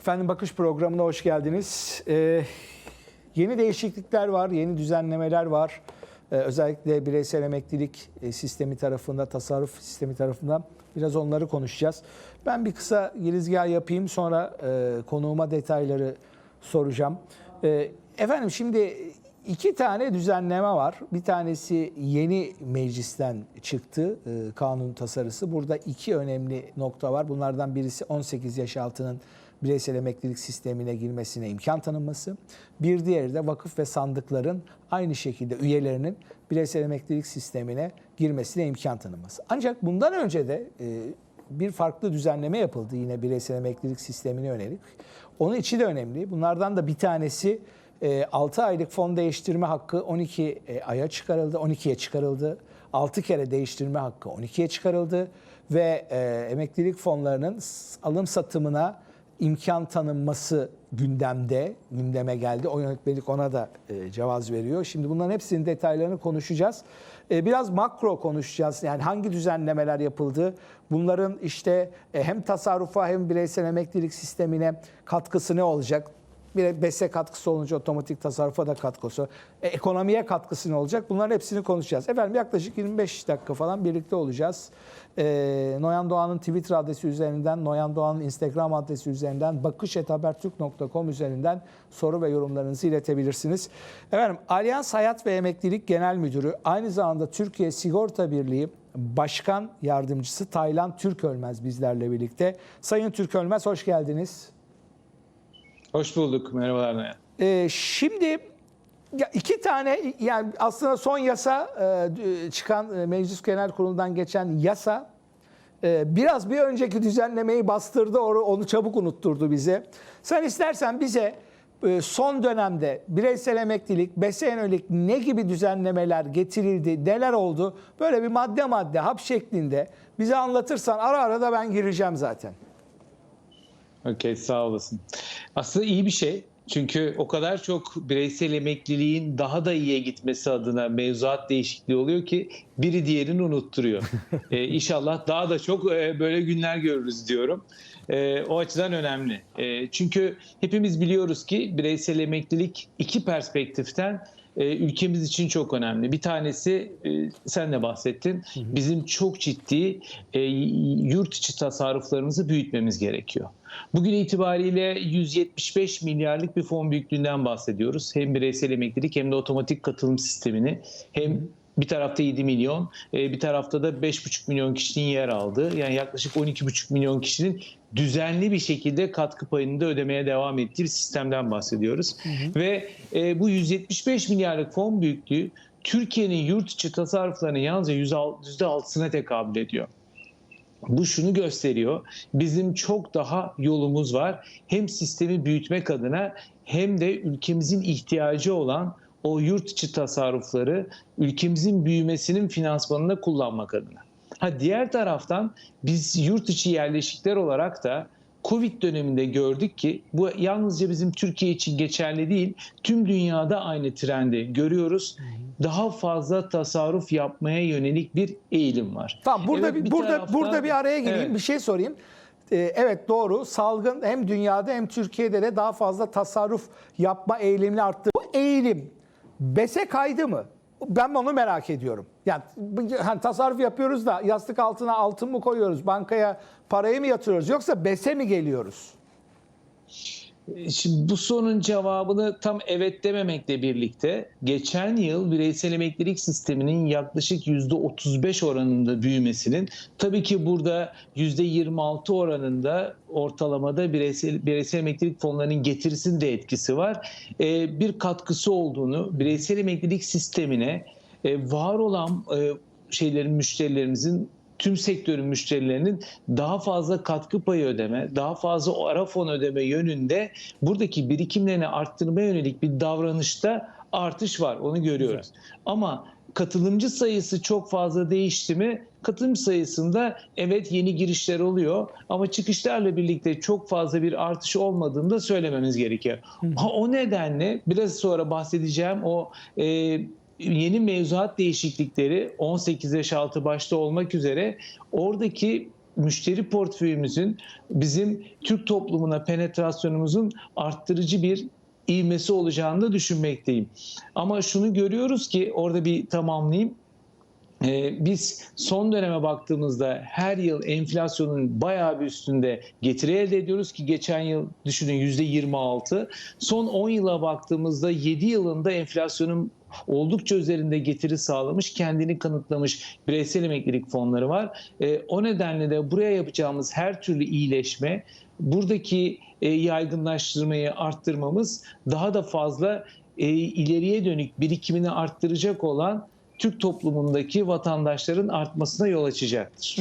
Efendim Bakış programına hoş geldiniz. Ee, yeni değişiklikler var, yeni düzenlemeler var. Ee, özellikle bireysel emeklilik e, sistemi tarafında, tasarruf sistemi tarafından biraz onları konuşacağız. Ben bir kısa girizgah yapayım sonra e, konuğuma detayları soracağım. Ee, efendim şimdi iki tane düzenleme var. Bir tanesi yeni meclisten çıktı e, kanun tasarısı. Burada iki önemli nokta var. Bunlardan birisi 18 yaş altının bireysel emeklilik sistemine girmesine imkan tanınması. Bir diğeri de vakıf ve sandıkların aynı şekilde üyelerinin bireysel emeklilik sistemine girmesine imkan tanınması. Ancak bundan önce de e, bir farklı düzenleme yapıldı yine bireysel emeklilik sistemine yönelik. Onun içi de önemli. Bunlardan da bir tanesi 6 aylık fon değiştirme hakkı 12 aya çıkarıldı, 12'ye çıkarıldı. 6 kere değiştirme hakkı 12'ye çıkarıldı ve e, emeklilik fonlarının alım satımına imkan tanınması gündemde, gündeme geldi. O yönetmelik ona da e, cevaz veriyor. Şimdi bunların hepsinin detaylarını konuşacağız. E, biraz makro konuşacağız. Yani hangi düzenlemeler yapıldı? Bunların işte e, hem tasarrufa hem bireysel emeklilik sistemine katkısı ne olacak? Bir BES'e katkısı olunca otomatik tasarrufa da katkısı, e, ekonomiye katkısı ne olacak? Bunların hepsini konuşacağız. Efendim yaklaşık 25 dakika falan birlikte olacağız. E, Noyan Doğan'ın Twitter adresi üzerinden, Noyan Doğan'ın Instagram adresi üzerinden, bakışetabertürk.com üzerinden soru ve yorumlarınızı iletebilirsiniz. Efendim Alyans Hayat ve Emeklilik Genel Müdürü, aynı zamanda Türkiye Sigorta Birliği Başkan Yardımcısı Taylan Türkölmez bizlerle birlikte. Sayın Türkölmez hoş geldiniz. Hoş bulduk. Merhabalar Noyan. Ee, şimdi ya iki tane yani aslında son yasa e, çıkan e, Meclis Genel Kurulu'ndan geçen yasa e, biraz bir önceki düzenlemeyi bastırdı onu, onu çabuk unutturdu bize. Sen istersen bize e, son dönemde bireysel emeklilik, BES'e yönelik ne gibi düzenlemeler getirildi, neler oldu? Böyle bir madde madde hap şeklinde bize anlatırsan ara ara da ben gireceğim zaten. Okey sağ olasın. Aslında iyi bir şey. Çünkü o kadar çok bireysel emekliliğin daha da iyiye gitmesi adına mevzuat değişikliği oluyor ki biri diğerini unutturuyor. ee, inşallah daha da çok e, böyle günler görürüz diyorum. E, o açıdan önemli. E, çünkü hepimiz biliyoruz ki bireysel emeklilik iki perspektiften e, ülkemiz için çok önemli. Bir tanesi e, sen de bahsettin. Bizim çok ciddi e, yurt içi tasarruflarımızı büyütmemiz gerekiyor. Bugün itibariyle 175 milyarlık bir fon büyüklüğünden bahsediyoruz. Hem bireysel emeklilik hem de otomatik katılım sistemini hem bir tarafta 7 milyon, bir tarafta da 5,5 milyon kişinin yer aldığı yani yaklaşık 12,5 milyon kişinin düzenli bir şekilde katkı payını da ödemeye devam ettiği bir sistemden bahsediyoruz. Hı hı. Ve bu 175 milyarlık fon büyüklüğü Türkiye'nin yurt içi tasarruflarının yalnızca %6'sına tekabül ediyor. Bu şunu gösteriyor. Bizim çok daha yolumuz var. Hem sistemi büyütmek adına hem de ülkemizin ihtiyacı olan o yurt içi tasarrufları ülkemizin büyümesinin finansmanında kullanmak adına. Ha diğer taraftan biz yurt içi yerleşikler olarak da Covid döneminde gördük ki bu yalnızca bizim Türkiye için geçerli değil, tüm dünyada aynı trendi görüyoruz. Daha fazla tasarruf yapmaya yönelik bir eğilim var. Tamam burada evet, bir, bir burada taraftan, burada bir araya gireyim, evet. bir şey sorayım. Ee, evet doğru. Salgın hem dünyada hem Türkiye'de de daha fazla tasarruf yapma eğilimini arttı. Bu eğilim BES'e kaydı mı? Ben onu merak ediyorum. Yani hani tasarruf yapıyoruz da yastık altına altın mı koyuyoruz? Bankaya parayı mı yatırıyoruz? Yoksa BES'e mi geliyoruz? Şimdi bu sorunun cevabını tam evet dememekle birlikte geçen yıl bireysel emeklilik sisteminin yaklaşık %35 oranında büyümesinin tabii ki burada %26 oranında ortalamada bireysel, bireysel emeklilik fonlarının getirisinin de etkisi var. Ee, bir katkısı olduğunu bireysel emeklilik sistemine e, var olan e, şeylerin müşterilerimizin tüm sektörün müşterilerinin daha fazla katkı payı ödeme, daha fazla ara fon ödeme yönünde buradaki birikimlerini arttırmaya yönelik bir davranışta artış var. Onu görüyoruz. Güzel. Ama katılımcı sayısı çok fazla değişti mi? Katılımcı sayısında evet yeni girişler oluyor ama çıkışlarla birlikte çok fazla bir artış olmadığını da söylememiz gerekiyor. Ha, o nedenle biraz sonra bahsedeceğim o e, yeni mevzuat değişiklikleri 18 yaş altı başta olmak üzere oradaki müşteri portföyümüzün bizim Türk toplumuna penetrasyonumuzun arttırıcı bir ivmesi olacağını da düşünmekteyim. Ama şunu görüyoruz ki orada bir tamamlayayım. Ee, biz son döneme baktığımızda her yıl enflasyonun bayağı bir üstünde getiri elde ediyoruz ki geçen yıl düşünün %26. Son 10 yıla baktığımızda 7 yılında enflasyonun oldukça üzerinde getiri sağlamış, kendini kanıtlamış bireysel emeklilik fonları var. Ee, o nedenle de buraya yapacağımız her türlü iyileşme, buradaki e, yaygınlaştırmayı arttırmamız daha da fazla e, ileriye dönük birikimini arttıracak olan Türk toplumundaki vatandaşların artmasına yol açacaktır.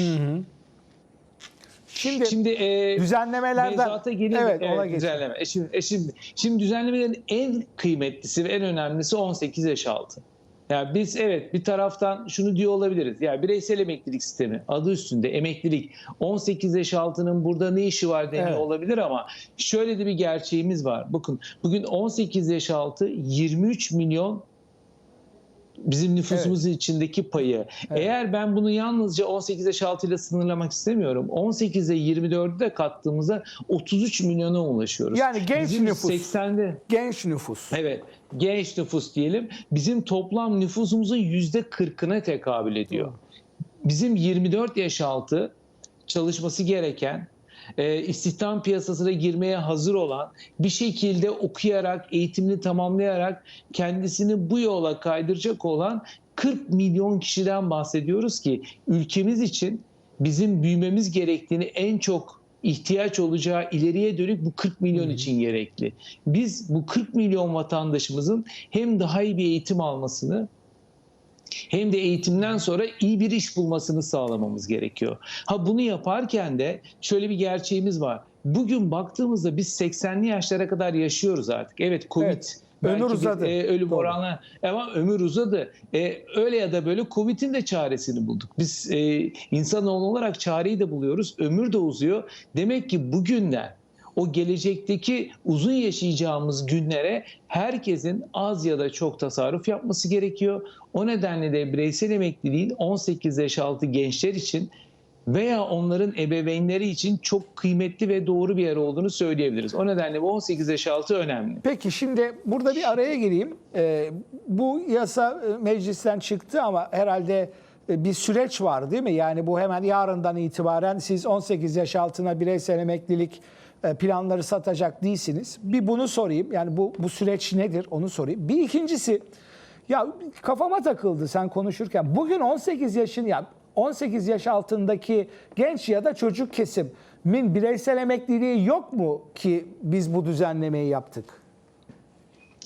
Şimdi, Şimdi e, düzenlemelerden mevzuata gelince evet, evet, ona geçelim. düzenleme. E şimdi, e şimdi, şimdi düzenlemelerin en kıymetlisi ve en önemlisi 18 yaş altı. Yani biz evet bir taraftan şunu diyor olabiliriz. Yani bireysel emeklilik sistemi adı üstünde emeklilik 18 yaş altının burada ne işi var deniyor Evet. olabilir ama şöyle de bir gerçeğimiz var. Bakın bugün 18 yaş altı 23 milyon bizim nüfusumuzun içindeki payı. Eğer ben bunu yalnızca 18 yaş altı ile sınırlamak istemiyorum. 18 ile 24'ü de kattığımızda 33 milyona ulaşıyoruz. Yani genç Bizim nüfus. 80'de genç nüfus. Evet, genç nüfus diyelim. Bizim toplam nüfusumuzun yüzde 40'ına tekabül ediyor. Bizim 24 yaş altı çalışması gereken, e, istihdam piyasasına girmeye hazır olan, bir şekilde okuyarak, eğitimini tamamlayarak kendisini bu yola kaydıracak olan 40 milyon kişiden bahsediyoruz ki ülkemiz için bizim büyümemiz gerektiğini en çok ihtiyaç olacağı ileriye dönük bu 40 milyon için gerekli. Biz bu 40 milyon vatandaşımızın hem daha iyi bir eğitim almasını hem de eğitimden sonra iyi bir iş bulmasını sağlamamız gerekiyor. Ha bunu yaparken de şöyle bir gerçeğimiz var. Bugün baktığımızda biz 80'li yaşlara kadar yaşıyoruz artık. Evet Covid Evet. belki Ömür bir, uzadı. e, ölüm Doğru. oranı ama ömür uzadı. E, öyle ya da böyle Covid'in de çaresini bulduk. Biz e, insanoğlu olarak çareyi de buluyoruz. Ömür de uzuyor. Demek ki bugünden o gelecekteki uzun yaşayacağımız günlere herkesin az ya da çok tasarruf yapması gerekiyor. O nedenle de bireysel emekliliğin 18 yaş altı gençler için veya onların ebeveynleri için çok kıymetli ve doğru bir yer olduğunu söyleyebiliriz. O nedenle bu 18 yaş altı önemli. Peki şimdi burada bir araya gireyim. Ee, bu yasa e, meclisten çıktı ama herhalde e, bir süreç var değil mi? Yani bu hemen yarından itibaren siz 18 yaş altına bireysel emeklilik planları satacak değilsiniz. Bir bunu sorayım. Yani bu bu süreç nedir onu sorayım. Bir ikincisi ya kafama takıldı sen konuşurken. Bugün 18 yaşın ya 18 yaş altındaki genç ya da çocuk kesimin bireysel emekliliği yok mu ki biz bu düzenlemeyi yaptık?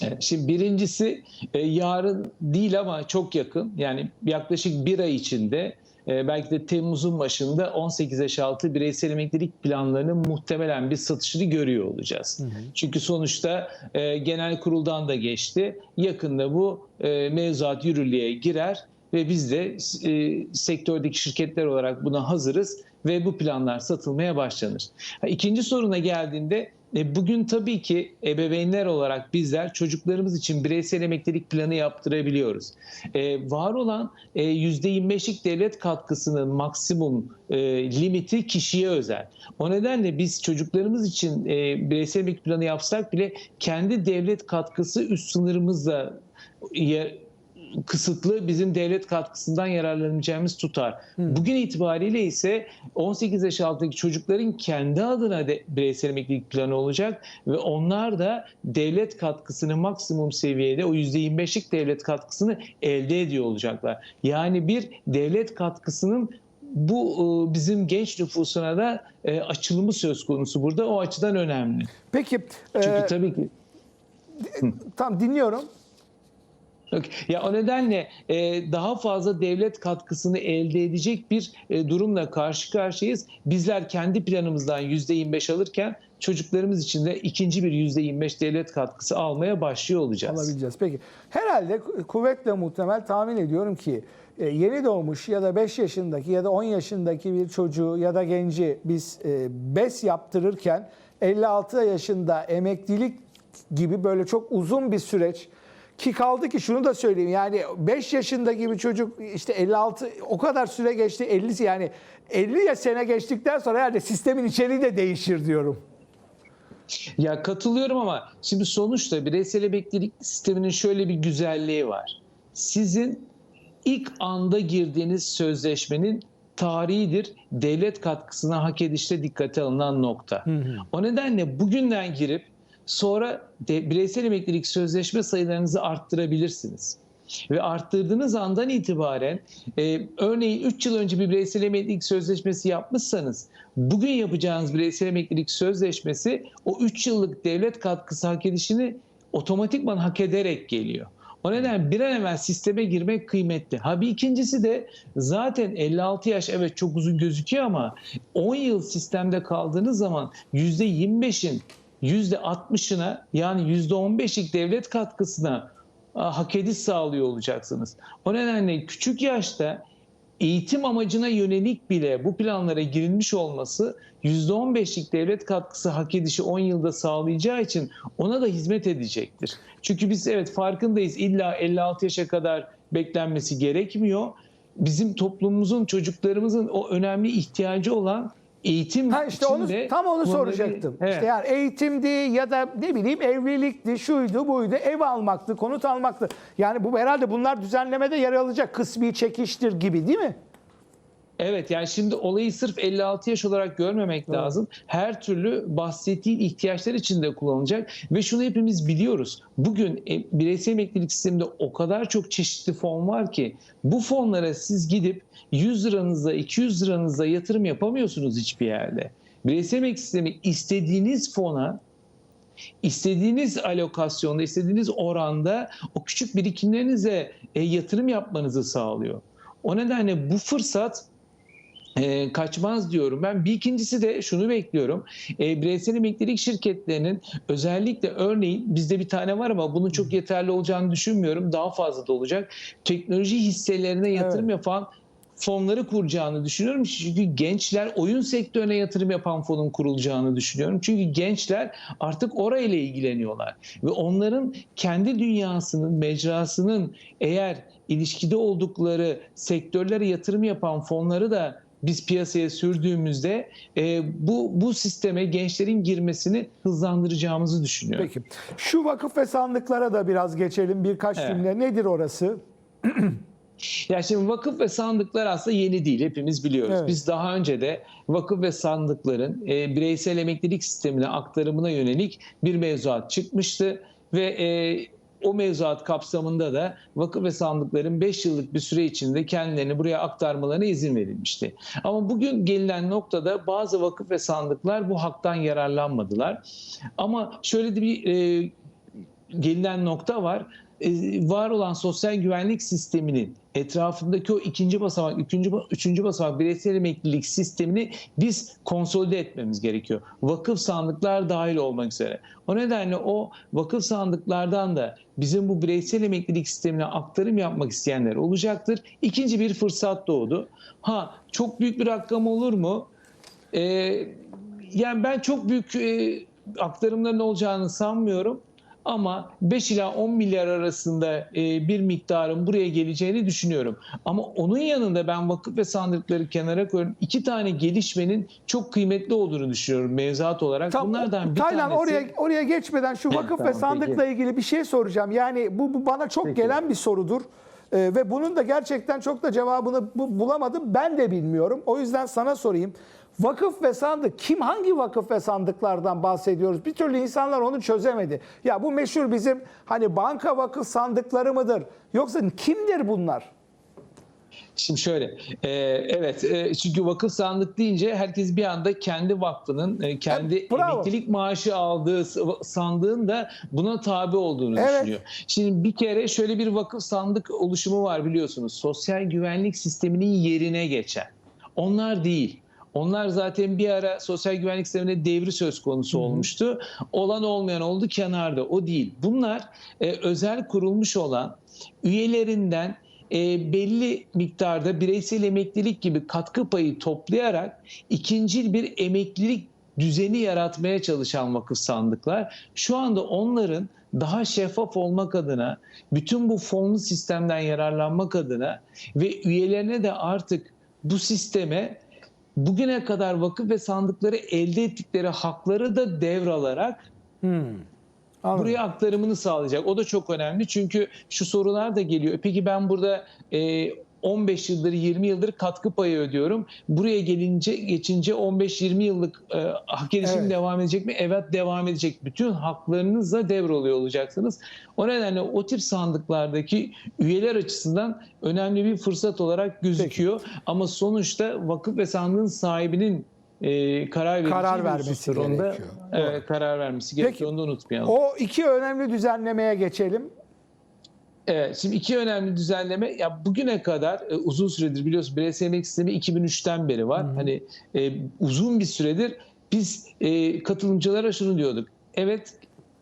Evet, Şimdi birincisi e, yarın değil ama çok yakın yani yaklaşık bir ay içinde e, belki de Temmuz'un başında 18 yaş altı bireysel emeklilik planlarının muhtemelen bir satışını görüyor olacağız. Çünkü sonuçta e, genel kuruldan da geçti. Yakında bu e, mevzuat yürürlüğe girer ve biz de e, sektördeki şirketler olarak buna hazırız ve bu planlar satılmaya başlanır. Ha, İkinci soruna geldiğinde bugün tabii ki ebeveynler olarak bizler çocuklarımız için bireysel emeklilik planı yaptırabiliyoruz. E, var olan e, %25'lik devlet katkısının maksimum e, limiti kişiye özel. O nedenle biz çocuklarımız için e, bireysel emeklilik planı yapsak bile kendi devlet katkısı üst sınırımızla kısıtlı bizim devlet katkısından yararlanabileceğimiz tutar. Bugün itibariyle ise 18 yaş altındaki çocukların kendi adına de bireysel emeklilik planı olacak ve onlar da devlet katkısını maksimum seviyede o %25'lik devlet katkısını elde ediyor olacaklar. Yani bir devlet katkısının bu e, bizim genç nüfusuna da e, açılımı söz konusu burada. O açıdan önemli. Peki Çünkü e, tabii ki tam dinliyorum. Ya o nedenle e, daha fazla devlet katkısını elde edecek bir e, durumla karşı karşıyayız. Bizler kendi planımızdan %25 alırken çocuklarımız için de ikinci bir %25 devlet katkısı almaya başlıyor olacağız. Alabileceğiz. Peki. Herhalde kuvvetle muhtemel tahmin ediyorum ki e, yeni doğmuş ya da 5 yaşındaki ya da 10 yaşındaki bir çocuğu ya da genci biz e, BES yaptırırken 56 yaşında emeklilik gibi böyle çok uzun bir süreç ki kaldı ki şunu da söyleyeyim yani 5 yaşındaki bir çocuk işte 56 o kadar süre geçti 50 yani 50 ya sene geçtikten sonra herhalde sistemin içeriği de değişir diyorum. Ya katılıyorum ama şimdi sonuçta bireysel emeklilik sisteminin şöyle bir güzelliği var. Sizin ilk anda girdiğiniz sözleşmenin tarihidir. Devlet katkısına hak edişte dikkate alınan nokta. O nedenle bugünden girip sonra de, bireysel emeklilik sözleşme sayılarınızı arttırabilirsiniz. Ve arttırdığınız andan itibaren e, örneğin 3 yıl önce bir bireysel emeklilik sözleşmesi yapmışsanız bugün yapacağınız bireysel emeklilik sözleşmesi o 3 yıllık devlet katkısı hak edişini otomatikman hak ederek geliyor. O nedenle bir an evvel sisteme girmek kıymetli. Ha bir ikincisi de zaten 56 yaş evet çok uzun gözüküyor ama 10 yıl sistemde kaldığınız zaman %25'in %60'ına yani %15'lik devlet katkısına hak ediş sağlıyor olacaksınız. O nedenle küçük yaşta eğitim amacına yönelik bile bu planlara girilmiş olması %15'lik devlet katkısı hak edişi 10 yılda sağlayacağı için ona da hizmet edecektir. Çünkü biz evet farkındayız illa 56 yaşa kadar beklenmesi gerekmiyor. Bizim toplumumuzun, çocuklarımızın o önemli ihtiyacı olan eğitim Ha işte onu için de tam onu soracaktım. Evet. İşte yani eğitimdi ya da ne bileyim evlilikti, şuydu, buydu, ev almaktı, konut almaktı. Yani bu herhalde bunlar düzenlemede yer alacak kısmi çekiştir gibi değil mi? Evet yani şimdi olayı sırf 56 yaş olarak görmemek lazım. Her türlü bahsettiğin ihtiyaçlar içinde kullanılacak ve şunu hepimiz biliyoruz. Bugün e, bireysel emeklilik sisteminde o kadar çok çeşitli fon var ki bu fonlara siz gidip 100 liranızla 200 liranızla yatırım yapamıyorsunuz hiçbir yerde. Bireysel emeklilik sistemi istediğiniz fona istediğiniz alokasyonda, istediğiniz oranda o küçük birikimlerinize e, yatırım yapmanızı sağlıyor. O nedenle bu fırsat e, kaçmaz diyorum. Ben bir ikincisi de şunu bekliyorum. E, bireysel emeklilik şirketlerinin özellikle örneğin bizde bir tane var ama bunun çok yeterli olacağını düşünmüyorum. Daha fazla da olacak. Teknoloji hisselerine yatırım Evet. yapan fonları kuracağını düşünüyorum. Çünkü gençler oyun sektörüne yatırım yapan fonun kurulacağını düşünüyorum. Çünkü gençler artık orayla ilgileniyorlar. Ve onların kendi dünyasının, mecrasının eğer ilişkide oldukları sektörlere yatırım yapan fonları da biz piyasaya sürdüğümüzde e, bu bu sisteme gençlerin girmesini hızlandıracağımızı düşünüyorum. Peki. Şu vakıf ve sandıklara da biraz geçelim birkaç Evet. cümle. Nedir orası? Ya şimdi vakıf ve sandıklar aslında yeni değil. Hepimiz biliyoruz. Evet. Biz daha önce de vakıf ve sandıkların e, bireysel emeklilik sistemine aktarımına yönelik bir mevzuat çıkmıştı ve e, o mevzuat kapsamında da vakıf ve sandıkların 5 yıllık bir süre içinde kendilerini buraya aktarmalarına izin verilmişti. Ama bugün gelinen noktada bazı vakıf ve sandıklar bu haktan yararlanmadılar. Ama şöyle de bir e, gelinen nokta var. E, var olan sosyal güvenlik sisteminin etrafındaki o ikinci basamak, üçüncü, üçüncü basamak bireysel emeklilik sistemini biz konsolide etmemiz gerekiyor. Vakıf sandıklar dahil olmak üzere. O nedenle o vakıf sandıklardan da bizim bu bireysel emeklilik sistemine aktarım yapmak isteyenler olacaktır. İkinci bir fırsat doğdu. Ha çok büyük bir rakam olur mu? Ee, yani ben çok büyük e, aktarımların olacağını sanmıyorum. Ama 5 ila 10 milyar arasında e, bir miktarın buraya geleceğini düşünüyorum. Ama onun yanında ben vakıf ve sandıkları kenara koyuyorum. İki tane gelişmenin çok kıymetli olduğunu düşünüyorum mevzuat olarak. Tam, Bunlardan bir Taylan tanesi... oraya oraya geçmeden şu vakıf ve tamam, sandıkla ilgili bir şey soracağım. Yani bu, bu bana çok gelen bir sorudur. Ee, ve bunun da gerçekten çok da cevabını bu- bulamadım. Ben de bilmiyorum. O yüzden sana sorayım. Vakıf ve sandık kim hangi vakıf ve sandıklardan bahsediyoruz? Bir türlü insanlar onu çözemedi. Ya bu meşhur bizim hani banka vakıf sandıkları mıdır? Yoksa kimdir bunlar? Şimdi şöyle, e, evet e, çünkü vakıf sandık deyince herkes bir anda kendi vakfının, e, kendi bravo. emeklilik maaşı aldığı sandığın da buna tabi olduğunu Evet. düşünüyor. Şimdi bir kere şöyle bir vakıf sandık oluşumu var biliyorsunuz. Sosyal güvenlik sisteminin yerine geçen. Onlar değil. Onlar zaten bir ara sosyal güvenlik sistemine devri söz konusu olmuştu. Olan olmayan oldu kenarda. O değil. Bunlar e, özel kurulmuş olan üyelerinden e, belli miktarda bireysel emeklilik gibi katkı payı toplayarak ikinci bir emeklilik düzeni yaratmaya çalışan vakıf sandıklar şu anda onların daha şeffaf olmak adına, bütün bu fonlu sistemden yararlanmak adına ve üyelerine de artık bu sisteme bugüne kadar vakıf ve sandıkları elde ettikleri hakları da devralarak Hmm. Anladım. buraya aktarımını sağlayacak. O da çok önemli çünkü şu sorular da geliyor. Peki ben burada e, 15 yıldır 20 yıldır katkı payı ödüyorum. Buraya gelince geçince 15-20 yıllık e, hak erişim Evet. devam edecek mi? Evet devam edecek. Bütün haklarınızla devralıyor olacaksınız. O nedenle o tip sandıklardaki üyeler açısından önemli bir fırsat olarak gözüküyor. Ama sonuçta vakıf ve sandığın sahibinin e, karar Karar vermesi gerekiyor. Evet, karar vermesi gerekiyor. Onu da unutmayalım. O iki önemli düzenlemeye geçelim. Evet, şimdi iki önemli düzenleme. Ya bugüne kadar e, uzun süredir biliyorsun bireysel emeklilik sistemi 2003'ten beri var. Hani e, uzun bir süredir biz e, katılımcılara şunu diyorduk. Evet,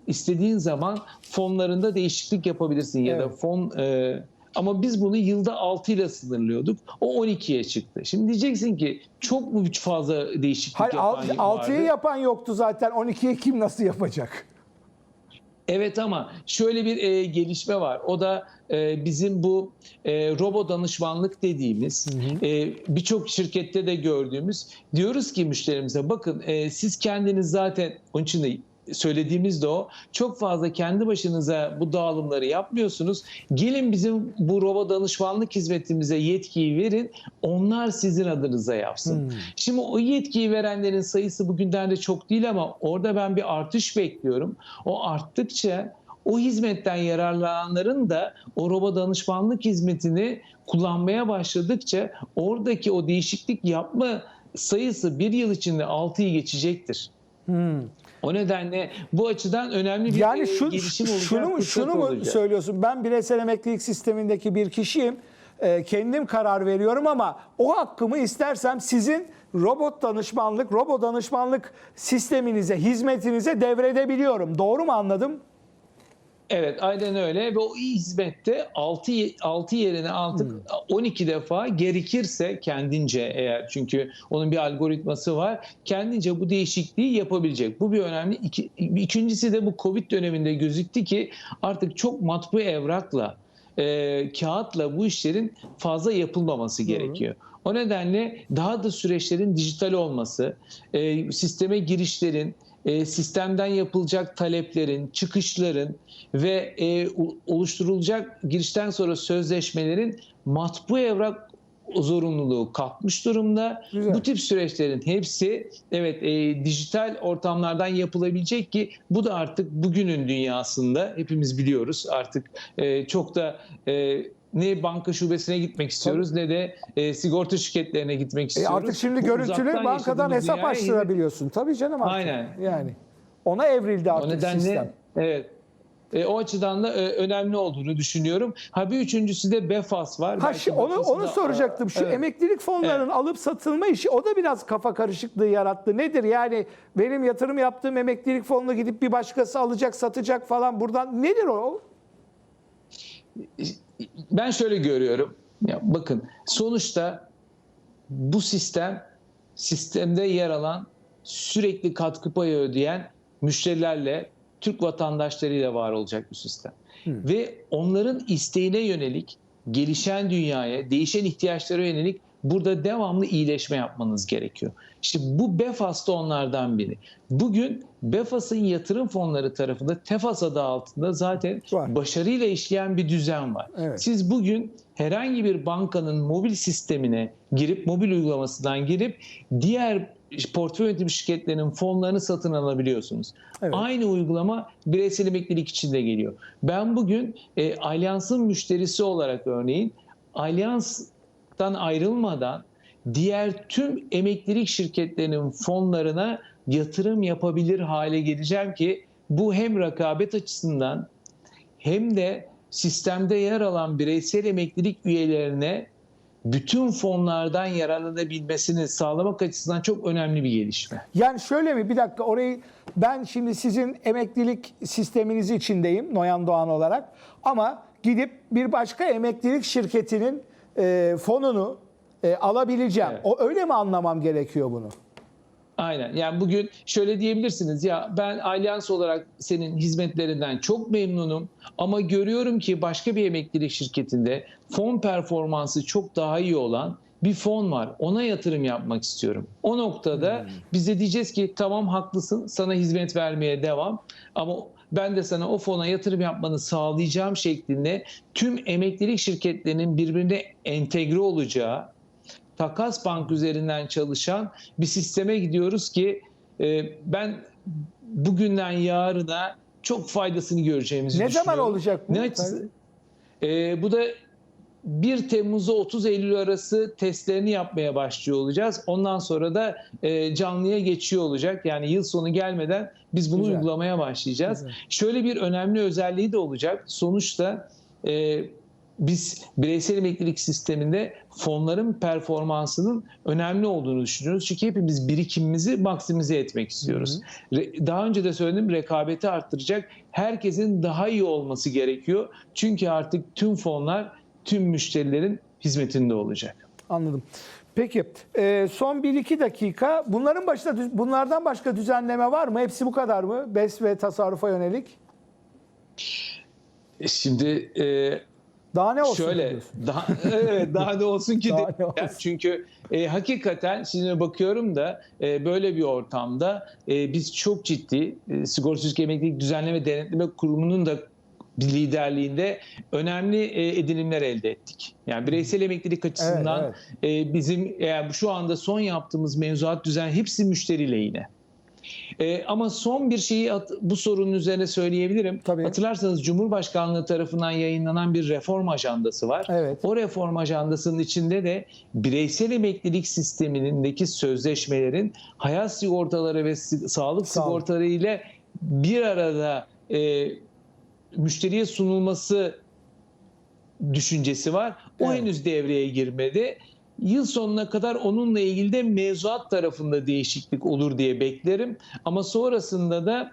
istediğin zaman fonlarında değişiklik yapabilirsin ya da Evet. fon e, ama biz bunu yılda 6 ile sınırlıyorduk. O 12'ye çıktı. Şimdi diyeceksin ki çok mu fazla değişiklik Hayır yapan 6'yı vardı? yapan yoktu zaten. 12'yi kim nasıl yapacak? Evet ama şöyle bir e, gelişme var. O da e, bizim bu e, robo danışmanlık dediğimiz e, birçok şirkette de gördüğümüz diyoruz ki müşterimize bakın e, siz kendiniz zaten onun için de söylediğimiz de o. Çok fazla kendi başınıza bu dağılımları yapmıyorsunuz. Gelin bizim bu robo danışmanlık hizmetimize yetkiyi verin. Onlar sizin adınıza yapsın. Hmm. Şimdi o yetkiyi verenlerin sayısı bugünlerde çok değil ama orada ben bir artış bekliyorum. O arttıkça o hizmetten yararlananların da o robo danışmanlık hizmetini kullanmaya başladıkça oradaki o değişiklik yapma sayısı bir yıl içinde 6'yı geçecektir. Hmm. O nedenle bu açıdan önemli bir Yani e, şu, gelişim olacak. şunu mu, şunu mu olacak. söylüyorsun? Ben bireysel emeklilik sistemindeki bir kişiyim. Ee, kendim karar veriyorum ama o hakkımı istersem sizin robot danışmanlık, robo danışmanlık sisteminize, hizmetinize devredebiliyorum. Doğru mu anladım? Evet aynen öyle ve o hizmette 6, 6 yerine artık Hmm. 12 defa gerekirse kendince eğer çünkü onun bir algoritması var kendince bu değişikliği yapabilecek. Bu bir önemli. İki, ikincisi de bu Covid döneminde gözüktü ki artık çok matbu evrakla e, kağıtla bu işlerin fazla yapılmaması gerekiyor. O nedenle daha da süreçlerin dijital olması, e, sisteme girişlerin, e, sistemden yapılacak taleplerin, çıkışların ve e, oluşturulacak girişten sonra sözleşmelerin matbu evrak zorunluluğu kalkmış durumda. Güzel. Bu tip süreçlerin hepsi evet e, dijital ortamlardan yapılabilecek ki bu da artık bugünün dünyasında hepimiz biliyoruz artık e, çok da e, ne banka şubesine gitmek istiyoruz ne de e, sigorta şirketlerine gitmek E istiyoruz. artık şimdi Bu görüntülü bankadan hesap açtırabiliyorsun. Tabii canım artık. Aynen. Yani ona evrildi O artık nedenle sistem. evet. E, o açıdan da e, önemli olduğunu düşünüyorum. Ha bir üçüncüsü de BEFAS var. Ha, Belki şi- onu onu da- soracaktım. Şu Evet. emeklilik fonlarının alıp satılma işi o da biraz kafa karışıklığı yarattı. Nedir yani benim yatırım yaptığım emeklilik fonunu gidip bir başkası alacak, satacak falan buradan nedir o? Ben şöyle görüyorum. Ya bakın sonuçta bu sistem sistemde yer alan sürekli katkı payı ödeyen müşterilerle Türk vatandaşlarıyla var olacak bir sistem. Ve onların isteğine yönelik gelişen dünyaya, değişen ihtiyaçlara yönelik burada devamlı iyileşme yapmanız gerekiyor. İşte bu BEFAS da onlardan biri. Bugün BEFAS'ın yatırım fonları tarafında TEFAS adı altında zaten Var. başarıyla işleyen bir düzen var. Evet. Siz bugün herhangi bir bankanın mobil sistemine girip, mobil uygulamasından girip diğer portföy yönetim şirketlerinin fonlarını satın alabiliyorsunuz. Evet. Aynı uygulama bireysel emeklilik için de geliyor. Ben bugün e, Alyans'ın müşterisi olarak örneğin Alyans'tan ayrılmadan diğer tüm emeklilik şirketlerinin fonlarına yatırım yapabilir hale geleceğim ki bu hem rakabet açısından hem de sistemde yer alan bireysel emeklilik üyelerine bütün fonlardan yararlanabilmesini sağlamak açısından çok önemli bir gelişme. Yani şöyle mi bir dakika orayı ben şimdi sizin emeklilik sisteminiz içindeyim Noyan Doğan olarak ama gidip bir başka emeklilik şirketinin e, fonunu e, alabileceğim. Evet. O öyle mi anlamam gerekiyor bunu? Aynen. Yani bugün şöyle diyebilirsiniz ya ben Alyans olarak senin hizmetlerinden çok memnunum ama görüyorum ki başka bir emeklilik şirketinde fon performansı çok daha iyi olan bir fon var. Ona yatırım yapmak istiyorum. O noktada biz de diyeceğiz ki tamam haklısın sana hizmet vermeye devam ama ben de sana o fona yatırım yapmanı sağlayacağım şeklinde tüm emeklilik şirketlerinin birbirine entegre olacağı takas bank üzerinden çalışan bir sisteme gidiyoruz ki e, ben bugünden yarına çok faydasını göreceğimizi Ne düşünüyorum. zaman olacak bu? Ne açısı? E, bu da 1 Temmuz'da 30 Eylül arası testlerini yapmaya başlıyor olacağız. Ondan sonra da e, canlıya geçiyor olacak. Yani yıl sonu gelmeden biz bunu Güzel. uygulamaya başlayacağız. Güzel. Şöyle bir önemli özelliği de olacak. Sonuçta e, biz bireysel emeklilik sisteminde fonların performansının önemli olduğunu düşünüyoruz. Çünkü hepimiz birikimimizi maksimize etmek istiyoruz. Re- Daha önce de söyledim rekabeti arttıracak. Herkesin daha iyi olması gerekiyor. Çünkü artık tüm fonlar tüm müşterilerin hizmetinde olacak. Anladım. Peki e, son 1-2 dakika bunların başında bunlardan başka düzenleme var mı? Hepsi bu kadar mı? BES ve tasarrufa yönelik. E Şimdi e, Daha ne olsun Şöyle daha evet daha ne olsun ki Daha de- olsun? Çünkü e, hakikaten şimdi bakıyorum da e, böyle bir ortamda e, biz çok ciddi e, sigortasız emeklilik düzenleme denetleme kurumunun da liderliğinde önemli e, edinimler elde ettik. Yani bireysel emeklilik açısından evet. e, bizim yani şu anda son yaptığımız mevzuat düzen hepsi müşteri lehine. E, ama son bir şeyi at- bu sorunun üzerine söyleyebilirim. Tabii. Hatırlarsanız Cumhurbaşkanlığı tarafından yayınlanan bir reform ajandası var. Evet. O reform ajandasının içinde de bireysel emeklilik sistemindeki sözleşmelerin hayat sigortaları ve sağlık Sağlık. sigortaları ile bir arada e, müşteriye sunulması düşüncesi var. O Evet. henüz devreye girmedi. Yıl sonuna kadar onunla ilgili de mevzuat tarafında değişiklik olur diye beklerim. Ama sonrasında da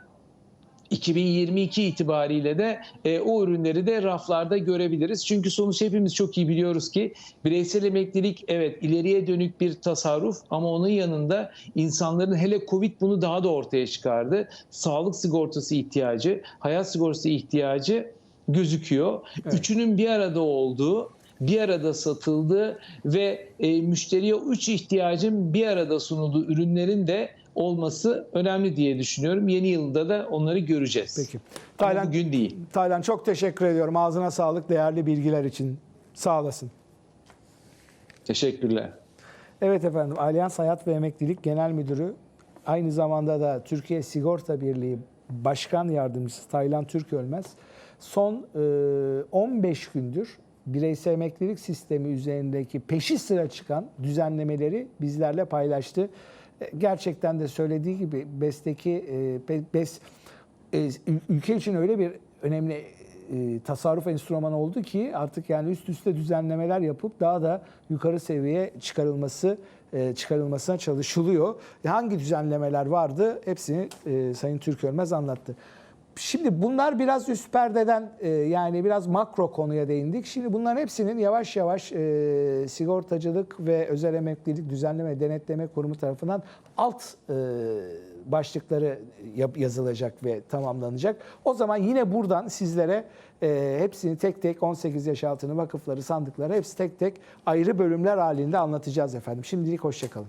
2022 itibariyle de e, o ürünleri de raflarda görebiliriz. Çünkü sonuç hepimiz çok iyi biliyoruz ki bireysel emeklilik evet ileriye dönük bir tasarruf ama onun yanında insanların hele Covid bunu daha da ortaya çıkardı. Sağlık sigortası ihtiyacı, hayat sigortası ihtiyacı gözüküyor. Evet. Üçünün bir arada olduğu bir arada satıldığı ve e, müşteriye üç ihtiyacın bir arada sunulduğu ürünlerin de olması önemli diye düşünüyorum. Yeni yılda da onları göreceğiz. Peki. Ama Taylan, bugün değil. Taylan çok teşekkür ediyorum. Ağzına sağlık değerli bilgiler için. Sağ olasın. Teşekkürler. Evet efendim Alyans Hayat ve Emeklilik Genel Müdürü aynı zamanda da Türkiye Sigorta Birliği Başkan Yardımcısı Taylan Türkölmez son e, 15 gündür bireysel emeklilik sistemi üzerindeki peşi sıra çıkan düzenlemeleri bizlerle paylaştı. E, Gerçekten de söylediği gibi BES'teki e, Be- BES e, ül- ülke için öyle bir önemli tasarruf enstrümanı oldu ki artık yani üst üste düzenlemeler yapıp daha da yukarı seviyeye çıkarılması çıkarılmasına çalışılıyor. Hangi düzenlemeler vardı? Hepsini Sayın Türkölmez anlattı. Şimdi bunlar biraz üst perdeden e, yani biraz makro konuya değindik. Şimdi bunların hepsinin yavaş yavaş e, sigortacılık ve özel emeklilik düzenleme denetleme kurumu tarafından alt e, başlıkları yazılacak ve tamamlanacak. O zaman yine buradan sizlere hepsini tek tek 18 yaş altını vakıfları sandıkları hepsi tek tek ayrı bölümler halinde anlatacağız efendim. Şimdilik hoşçakalın.